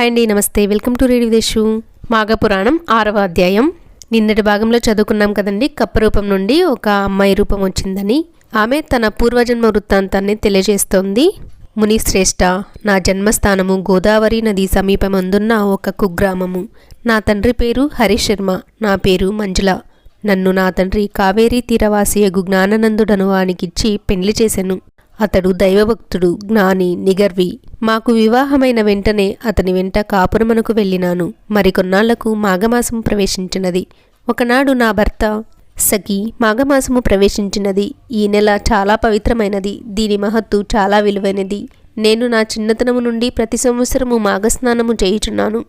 Hi అండి నమస్తే. Welcome to read విదేశు మాఘపురాణం ఆరవ అధ్యాయం. నిన్నటి భాగంలో చదువుకున్నాం కదండి కప్ప రూపం నుండి ఒక అమ్మాయి రూపం వచ్చిందని. ఆమె తన పూర్వజన్మ వృత్తాంతాన్ని తెలియజేస్తోంది. ముని శ్రేష్ఠ నా జన్మస్థానము గోదావరి నది సమీపమందున్న ఒక కుగ్రామము. నా తండ్రి పేరు హరిశర్మ నా పేరు మంజుల. నన్ను నా తండ్రి కావేరీ తీరవాసియగు జ్ఞాననందుడను వానికిచ్చి పెళ్ళి చేశాను అతడు దైవభక్తుడు జ్ఞాని నిగర్వి. మాకు వివాహమైన వెంటనే అతని వెంట కాపురమునకు వెళ్ళినాను. మరికొన్నాళ్ళకు మాఘమాసం ప్రవేశించినది. ఒకనాడు నా భర్త సఖి మాఘమాసము ప్రవేశించినది. ఈ నెల చాలా పవిత్రమైనది. దీని మహత్తు చాలా విలువైనది. నేను నా చిన్నతనము నుండి ప్రతి సంవత్సరము మాఘస్నానము చేయుచున్నాను.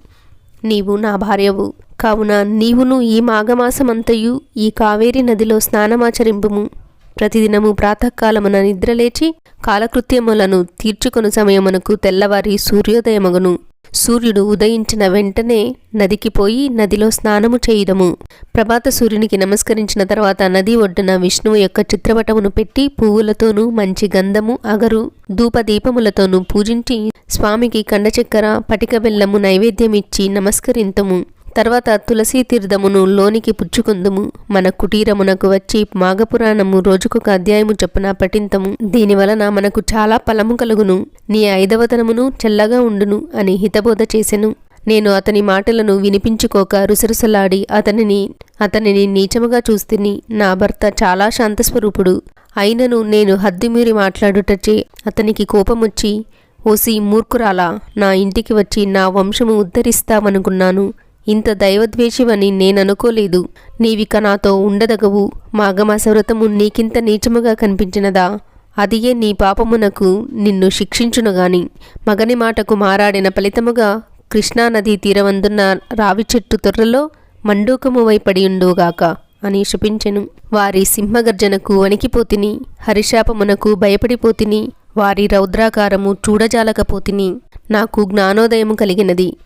నీవు నా భార్యవు. కావున నీవును ఈ మాఘమాసమంతయు ఈ కావేరి నదిలో స్నానమాచరింపుము. ప్రతిదినము ప్రాతకాలమున నిద్రలేచి కాలకృత్యములను తీర్చుకొను సమయమునకు తెల్లవారి సూర్యోదయమగును. సూర్యుడు ఉదయించిన వెంటనే నదికి పోయి నదిలో స్నానము చేయుదము. ప్రభాత సూర్యునికి నమస్కరించిన తర్వాత నది ఒడ్డున విష్ణువు యొక్క చిత్రపటమును పెట్టి పువ్వులతోనూ మంచి గంధము అగరు ధూపదీపములతోనూ పూజించి స్వామికి కండచక్కెర పటిక బెల్లము నైవేద్యమిచ్చి నమస్కరింతము. తర్వాత తులసీ తీర్థమును లోనికి పుచ్చుకుందుము. మన కుటీరమునకు వచ్చి మాఘపురాణము రోజుకొక అధ్యాయము చొప్పున పఠింతము. దీనివలన మనకు చాలా ఫలము కలుగును. నీ ఐదవతనమును చల్లగా ఉండును అని హితబోధ చేసెను. నేను అతని మాటలను వినిపించుకోక రుసరుసలాడి అతనిని అతనిని నీచముగా చూస్తుని. నా భర్త చాలా శాంతస్వరూపుడు. అయినను నేను హద్దుమీరి మాట్లాడుటచే అతనికి కోపమొచ్చి ఓసి మూర్ఖురాలా నా ఇంటికి వచ్చి నా వంశము ఉద్ధరిస్తావనుకున్నాను. ఇంత దైవద్వేషివని నేననుకోలేదు. నీవిక నాతో ఉండదగవు. మాఘమాస వ్రతము నీకింత నీచముగా కనిపించినదా? అదియే నీ పాపమునకు నిన్ను శిక్షించునుగాని. మగని మాటకు మారాడిన ఫలితముగా కృష్ణానదీ తీరవందున్న రావి చెట్టు తొర్రలో మండూకము వైపడియుండుగాక అని శపించెను. వారి సింహగర్జనకు వణికిపోతిని హరిశాపమునకు భయపడిపోతిని వారి రౌద్రాకారము చూడజాలకపోతిని నాకు జ్ఞానోదయము కలిగినది.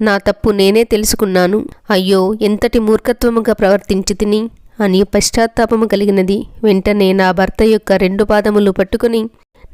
నా తప్పు నేనే తెలుసుకున్నాను. అయ్యో ఎంతటి మూర్ఖత్వముగా ప్రవర్తించి తిని అని పశ్చాత్తాపము కలిగినది. వెంటనే నా భర్త యొక్క రెండు పాదములు పట్టుకుని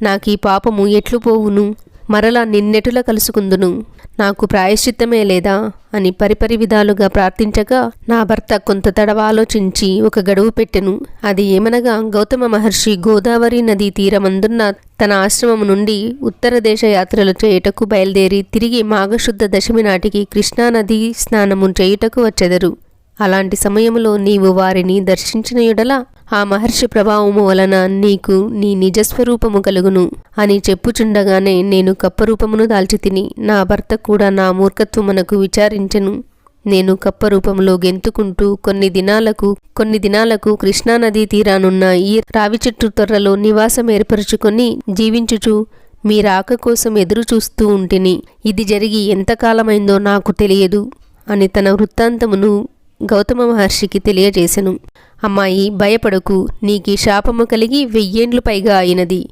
నాకీ పాపము ఎట్లు పోవును? మరలా నిన్నెటుల కలుసుకుందును. నాకు ప్రాయశ్చిత్తమే లేదా? అని పరిపరి విధాలుగా ప్రార్థించగా నా భర్త కొంత తడవ ఆలోచించి ఒక గడువు పెట్టెను. అది ఏమనగా గౌతమ మహర్షి గోదావరి నదీ తీరమందున్న తన ఆశ్రమం నుండి ఉత్తర దేశ యాత్రలు చేయుటకు బయలుదేరి తిరిగి మాఘశుద్ధ దశమి నాటికి కృష్ణానదీ స్నానము చేయుటకు వచ్చెదరు. అలాంటి సమయములో నీవు వారిని దర్శించిన యుడల ఆ మహర్షి ప్రభావము వలన నీకు నీ నిజస్వరూపము కలుగును అని చెప్పుచుండగానే నేను కప్పరూపమును దాల్చి తిని నా భర్త కూడా నా మూర్ఖత్వమునకు విచారించెను. నేను కప్పరూపంలో గెంతుకుంటూ కొన్ని దినాలకు కొన్ని దినాలకు కృష్ణానదీ తీరానున్న ఈ రావి చెట్టు తొర్రలో నివాసం ఏర్పరచుకొని జీవించుచు మీ రాక కోసం ఎదురు చూస్తూ ఉంటిని. ఇది జరిగి ఎంతకాలమైందో నాకు తెలియదు అని తన వృత్తాంతమును గౌతమ మహర్షికి తెలియజేశను అమ్మాయి భయపడకు. నీకి శాపము కలిగి వెయ్యేండ్లు పైగా అయినది.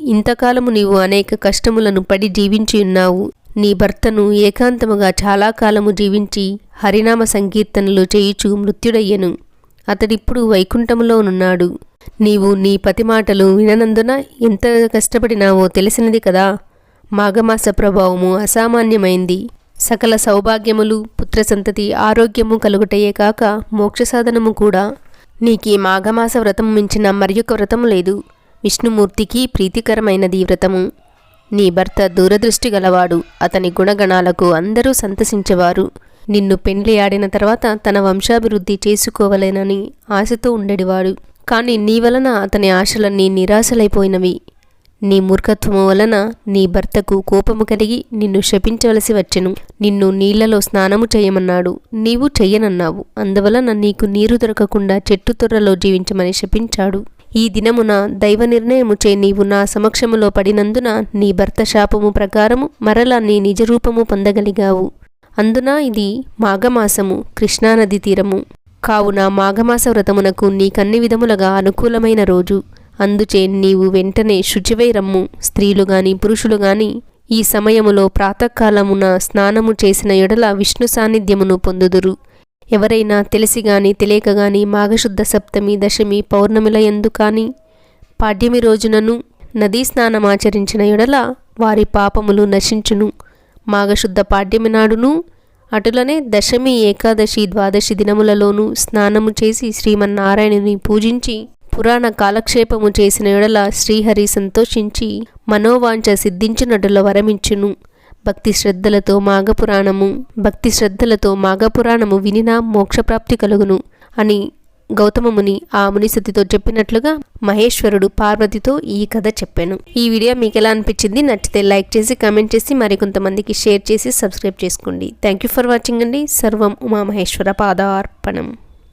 ఇంతకాలము నీవు అనేక కష్టములను పడి జీవించి ఉన్నావు. నీ భర్తను ఏకాంతముగా చాలా కాలము జీవించి హరినామ సంకీర్తనలు చేయుచు మృత్యుడయ్యను. అతడిప్పుడు వైకుంఠములోనున్నాడు నీవు నీ పతి మాటలు విననందున ఎంత కష్టపడినావో తెలిసినది కదా. మాఘమాస ప్రభావము అసామాన్యమైంది. సకల సౌభాగ్యములు పుత్రసంతతి ఆరోగ్యము కలుగుటయే కాక మోక్ష సాధనము కూడా. నీకీ మాఘమాస వ్రతం మించిన మరియొక వ్రతము లేదు. విష్ణుమూర్తికి ప్రీతికరమైనది వ్రతము. నీ భర్త దూరదృష్టి గలవాడు. అతని గుణగణాలకు అందరూ సంతసించేవారు. నిన్ను పెండ్లి ఆడిన తర్వాత తన వంశాభివృద్ధి చేసుకోవలేనని ఆశతో ఉండేవాడు. కానీ నీ వలన అతని ఆశలన్నీ నిరాశలైపోయినవి. నీ మూర్ఖత్వము వలన నీ భర్తకు కోపము కలిగి నిన్ను శపించవలసి వచ్చెను. నిన్ను నీళ్ళలో స్నానము చేయమన్నాడు. నీవు చెయ్యనన్నావు. అందువలన నీకు నీరు దొరకకుండా చెట్టు తొర్రలో జీవించమని శపించాడు. ఈ దినమున దైవ నిర్ణయముచే నీవు నా సమక్షములో పడినందున నీ భర్త శాపము ప్రకారము మరలా నీ నిజరూపము పొందగలిగావు. అందున ఇది మాఘమాసము కృష్ణానది తీరము. కావున మాఘమాస వ్రతమునకు నీకన్ని విధములుగా అనుకూలమైన రోజు. అందుచే నీవు వెంటనే శుచివై రమ్ము. స్త్రీలు గాని పురుషులు గాని ఈ సమయములో ప్రాతకాలమున స్నానము చేసిన ఎడల విష్ణు సాన్నిధ్యమును పొందుదురు. ఎవరైనా తెలిసి గాని తెలియక గాని మాఘశుద్ధ సప్తమి దశమి పౌర్ణమిల కాని పాడ్యమి రోజునను నదీ స్నానమాచరించిన ఎడల వారి పాపములు నశించును. మాఘశుద్ధ పాడ్యమి నాడును అటులనే దశమి ఏకాదశి ద్వాదశి దినములలోనూ స్నానము చేసి శ్రీమన్నారాయణుని పూజించి పురాణ కాలక్షేపము చేసిన ఎడల శ్రీహరి సంతోషించి మనోవాంఛ సిద్ధించినటుల వరమించును. భక్తి శ్రద్ధలతో మాఘపురాణము భక్తి శ్రద్ధలతో మాఘపురాణము వినినా మోక్షప్రాప్తి కలుగును అని గౌతమముని ఆ మునిసతితో చెప్పినట్లుగా మహేశ్వరుడు పార్వతితో ఈ కథ చెప్పాను. ఈ వీడియో మీకు ఎలా అనిపించింది? నచ్చితే లైక్ చేసి కామెంట్ చేసి మరికొంతమందికి షేర్ చేసి సబ్స్క్రైబ్ చేసుకోండి. థ్యాంక్ యూ ఫర్ వాచింగ్ అండి. సర్వం ఉమామహేశ్వర పాదార్పణం.